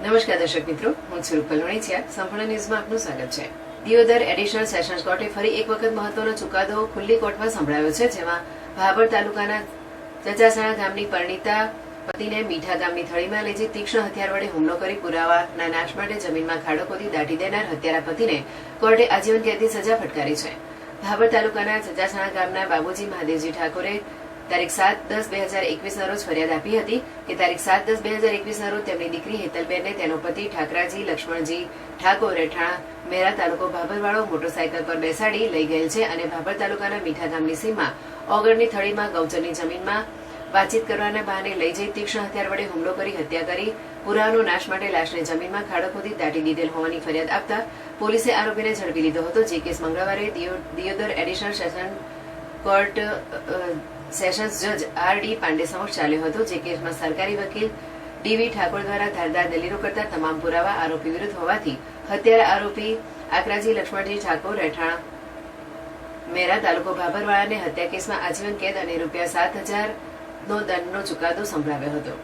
નમસ્કાર દર્શક મિત્રો, હું સ્વરૂપ રૂપલ સંપૂર્ણ ન્યૂઝમાં આપનું સ્વાગત છે. દિયોદર એડિશનલ સેશન્સ કોર્ટે ફરી એક વખત મહત્વનો ચુકાદો ખુલ્લી કોર્ટમાં સંભળાયો છે, જેમાં ભાભર તાલુકાના ચચાસણા ગામની પરણીતા પતિને મીઠા ગામની થળીમાં લઈ જઈ તીક્ષ્ણ હથિયાર વડે હુમલો કરી પુરાવાના નાશ માટે જમીનમાં ખાડો ખોદી દાટી દેનાર હત્યારા પતિને કોર્ટે આજીવન કેદની સજા ફટકારી છે. ભાભર તાલુકાના ચચાસણા ગામના બાબુજી મહાદેવજી ઠાકોરે તારીખ સાત દસ બે હજાર એકવીસના રોજ ફરિયાદ આપી હતી કે તારીખ સાત દસ બે હજાર એકવીસના રોજ તેમની દીકરી હેતલબેનને તેનો પતિ ઠાકરાજી લક્ષ્મણજી ઠાકોર રેઠાણા મેરા તાલુકો ભાભરવાળો મોટરસાયકલ પર બેસાડી લઈ ગયેલ છે અને ભાભર તાલુકાના મીઠા ગામની સીમા ઓગળની થળીમાં ગૌચરની જમીનમાં વાતચીત કરવાના બહાને લઈ જઈ તીક્ષ્ણ હથિયાર વડે હુમલો કરી હત્યા કરી પુરાવાનો નાશ માટે લાશને જમીનમાં ખાડો ખોદી દાટી દીધેલ હોવાની ફરિયાદ આપતા પોલીસે આરોપીને ઝડપી લીધો હતો. જે કેસ મંગળવારે Deodar additional session court sessions જજ આર ડી પાંડે સમક્ષ ચાલ્યો હતો, જે કેસમાં સરકારી વકીલ ડીવી ઠાકોર દ્વારા ધારદાર દલીલો કરતા તમામ પુરાવા આરોપી વિરુદ્ધ હોવાથી હત્યારા આરોપી આકરાજી લક્ષ્મણજી ઠાકોર, રહેઠાણ મેરા, તાલુકો ભાભરવાળાને હત્યા કેસમાં આજીવન કેદ અને રૂપિયા સાત હજાર નો દંડનો ચુકાદો સંભળાવ્યો હતો.